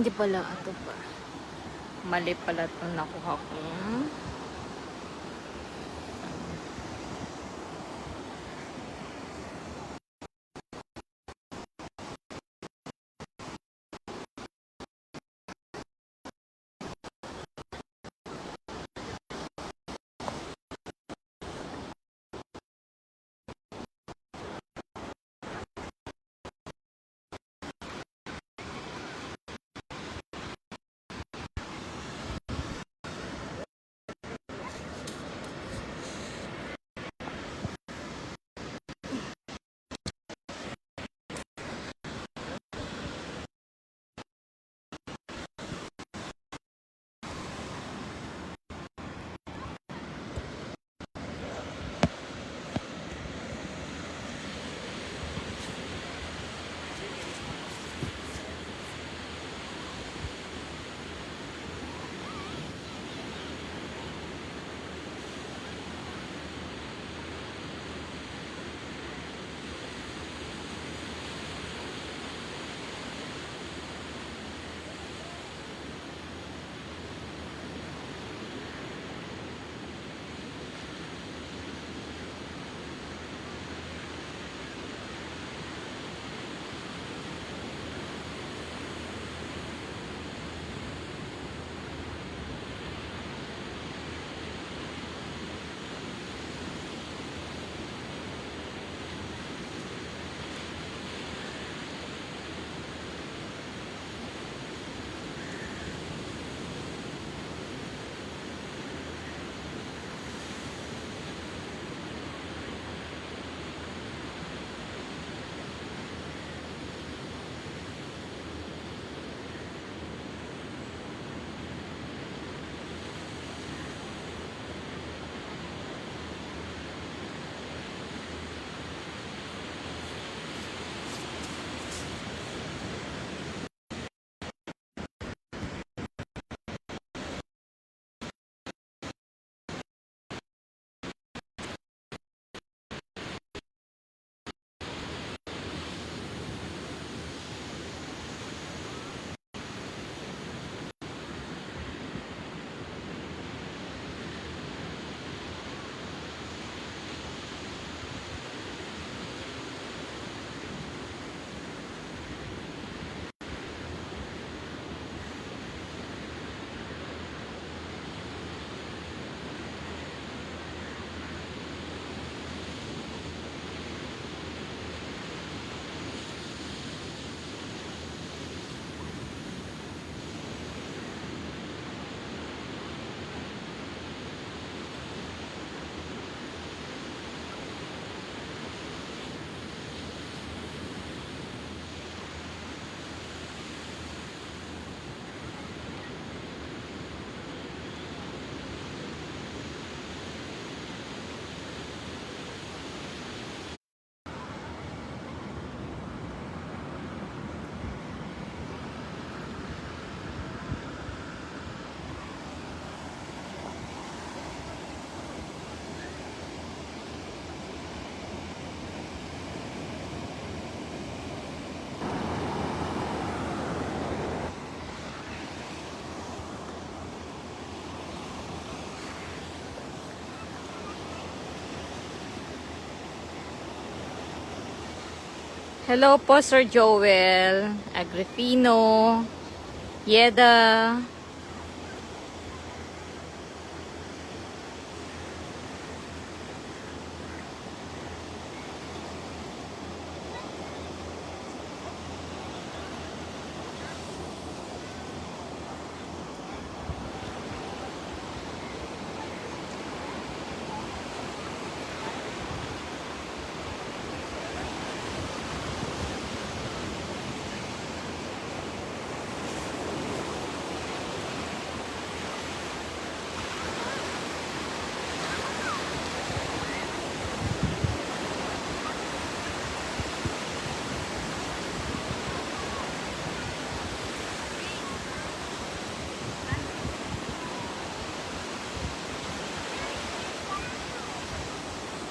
Hindi pala, ito pa. Mali pala ito nakuha ko. Hello po, Sir Joel. Agrifino. Yeda.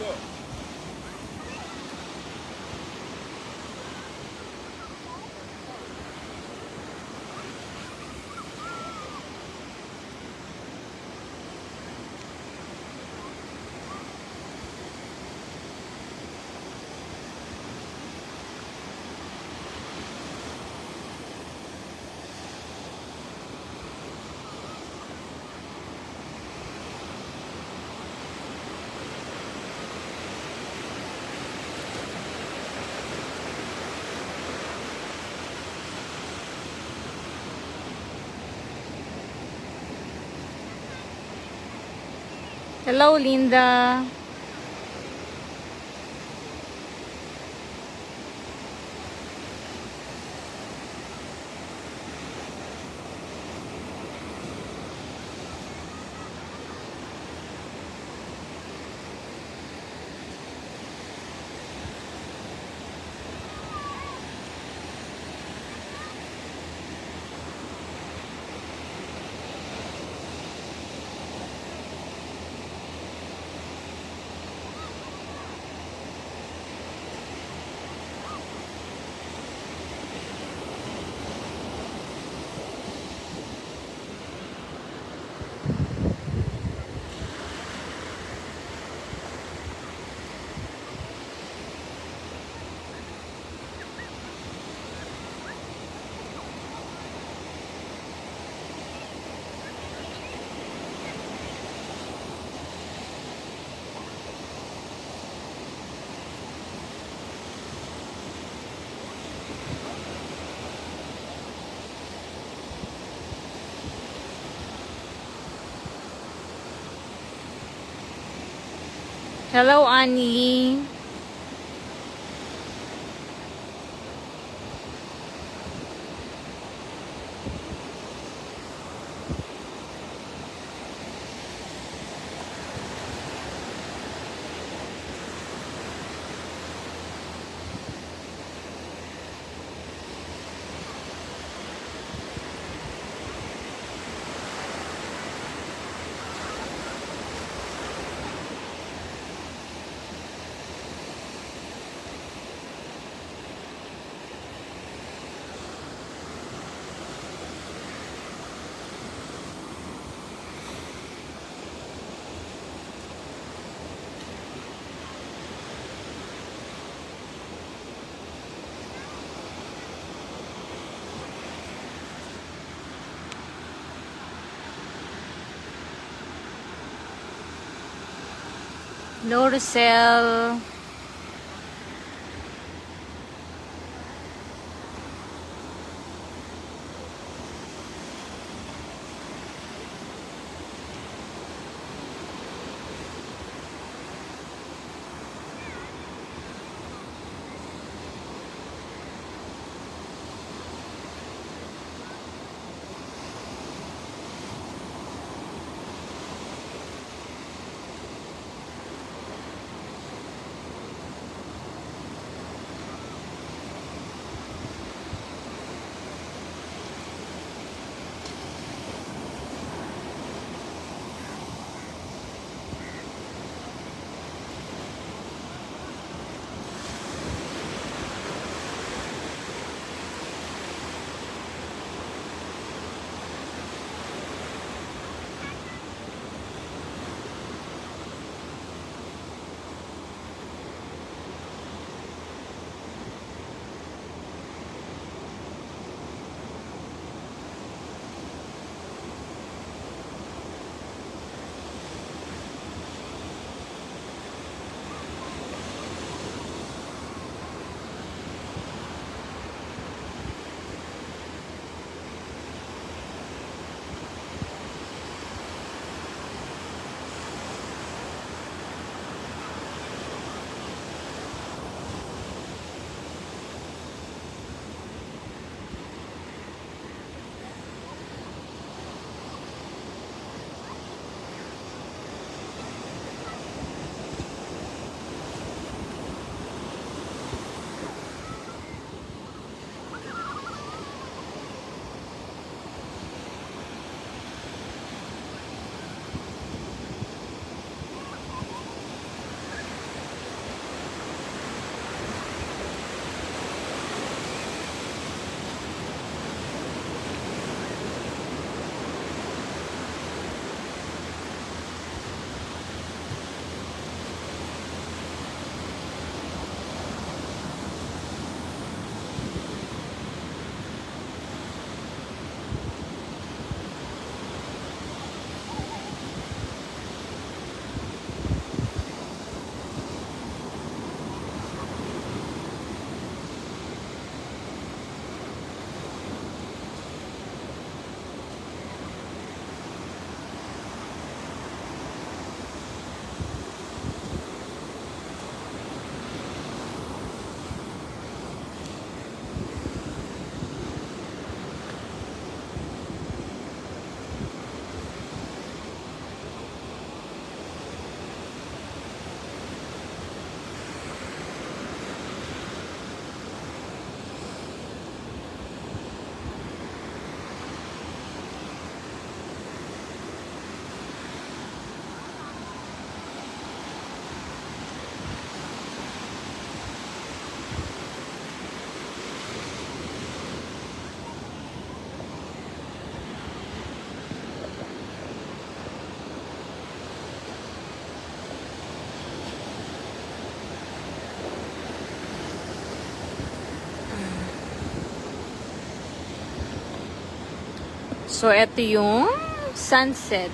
Let's go. Hello, Linda. Hello, Annie. Lorcel. So, ito yung sunset.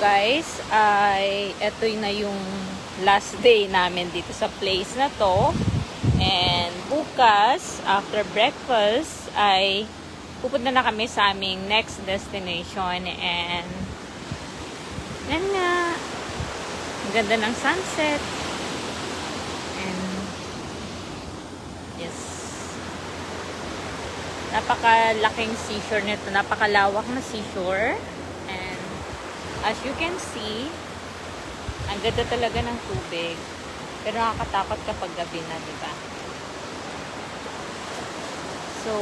Guys, ay ito na yung last day namin dito sa place na to. And bukas, after breakfast, ay pupunta na kami sa aming next destination. And yan nga, ganda ng sunset. And yes, napakalaking seashore nito, napakalawak na seashore. As you can see, ang ganda talaga ng tubig. Pero nakakatakot kapag gabi na, di ba? So,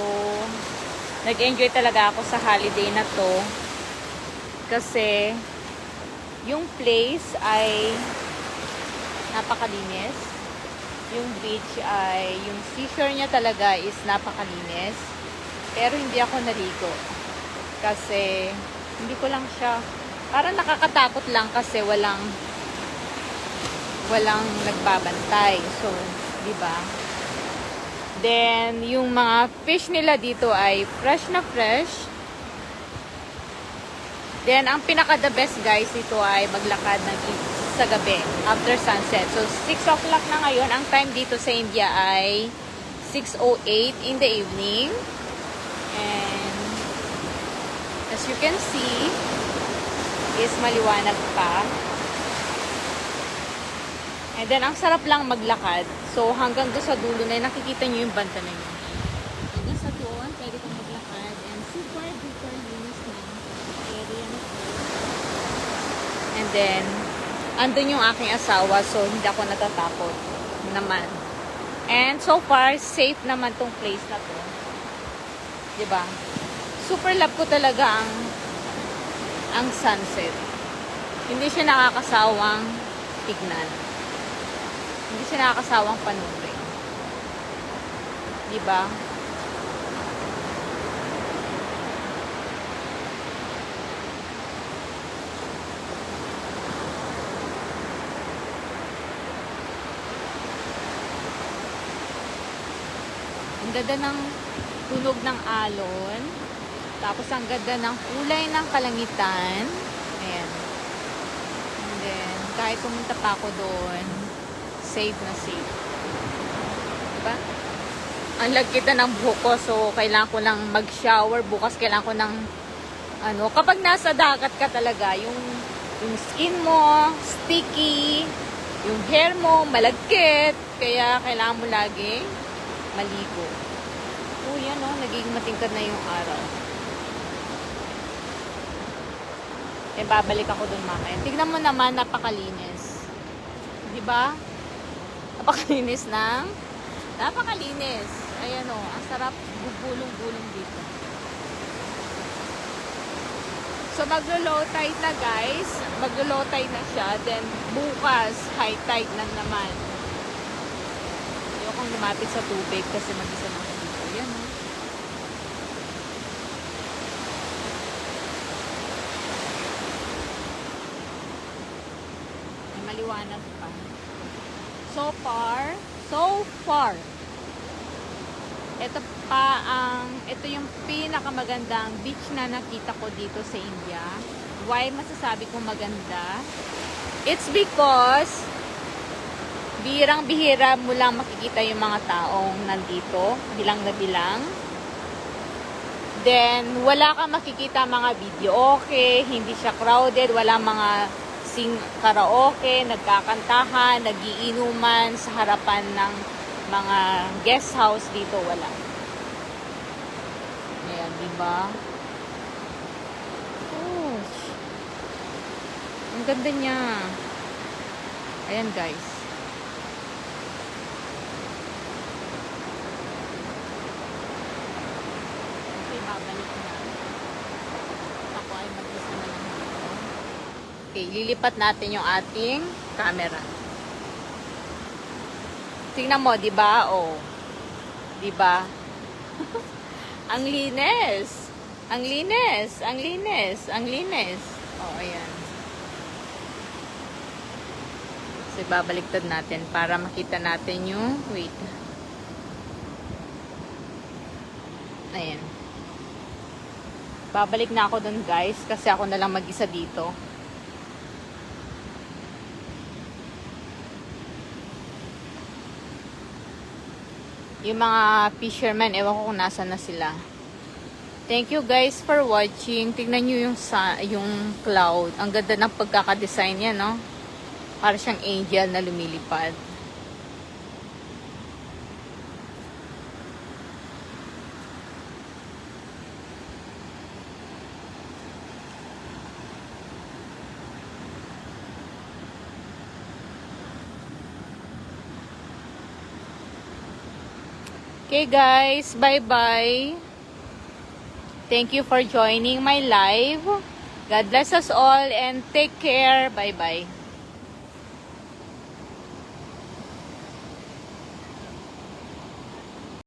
nag-enjoy talaga ako sa holiday na to. Kasi, yung place ay napakalinis. Yung beach ay, yung seashore niya talaga is napakalinis. Pero hindi ako naligo. Kasi, hindi ko lang siya, parang nakakatakot lang kasi walang, walang nagbabantay. So, di ba? Then, yung mga fish nila dito ay fresh na fresh. Then, ang pinaka-the best guys dito ay maglakad ng sa gabi after sunset. So, 6 o'clock na ngayon. Ang time dito sa India ay 6.08 in the evening. And, as you can see, is maliwanag pa. And then, ang sarap lang maglakad. So, hanggang doon sa dulo na yun, nakikita nyo yung banda na yun. Hanggang sa doon, pwede kang maglakad. And super duper linis na area na to. And then, andun yung aking asawa. So, hindi ako natatakot naman. And so far, safe naman tong place na to. ba? Super love ko talaga ang ang sunset. Hindi siya nakakasawang tignan. Hindi siya nakakasawang panurin. 'Di ba? Ang ganda ng tunog ng alon. Tapos ang ganda ng kulay ng kalangitan. Ayan. And then, kahit pumunta pa ako doon, safe na safe. Diba? Ang lagkita ng buhok ko, so kailangan ko lang mag-shower. Bukas kailangan ko ng, ano, kapag nasa dagat ka talaga, yung, yung skin mo, sticky, yung hair mo, malagkit. Kaya kailangan mo lagi maligo. Oh, yan oh, nagiging matingkad na yung araw. Eh, babalik ako dun mamaya. Tignan mo naman, napakalinis. Di ba? Napakalinis ng... Napakalinis. Ayan oh, ang sarap bubulong-bulong dito. So, maglo-low tide na guys. Maglo-low tide na siya. Then, bukas, high tide na naman. Ayokong lumapit sa tubig kasi mag-isa na ako dito. Yan oh. May maliwanag pa. So far, so far, ito pa ang, ito yung pinakamagandang beach na nakita ko dito sa India. Why masasabi kong maganda? It's because birang-bihira mo lang makikita yung mga taong nandito, bilang na bilang. Then, wala kang makikita mga video okay, hindi siya crowded, wala mga sing karaoke, nagkakantahan, nagiinuman sa harapan ng mga guest house dito, wala. Ayan, di ba? Ang ganda niya. Ayan, guys. Okay, babalik na. Ako ay mag-isa na lang dito. Okay, lilipat natin yung ating camera. Tingnan mo, di ba? Oh. Di ba? ang linis. Ang linis. Ang linis. Ang linis. Oh, ayan. So, babaliktad natin para makita natin yung, wait. Ayan. Babalik na ako dun guys kasi ako na lang mag-isa dito. Yung mga fishermen, ewan ko kung nasa na sila. Thank you guys for watching. Tignan nyo yung, sa, yung cloud. Ang ganda ng pagkakadesign niya, no? Para siyang angel na lumilipad. Okay guys, bye-bye. Thank you for joining my live. God bless us all and take care. Bye-bye.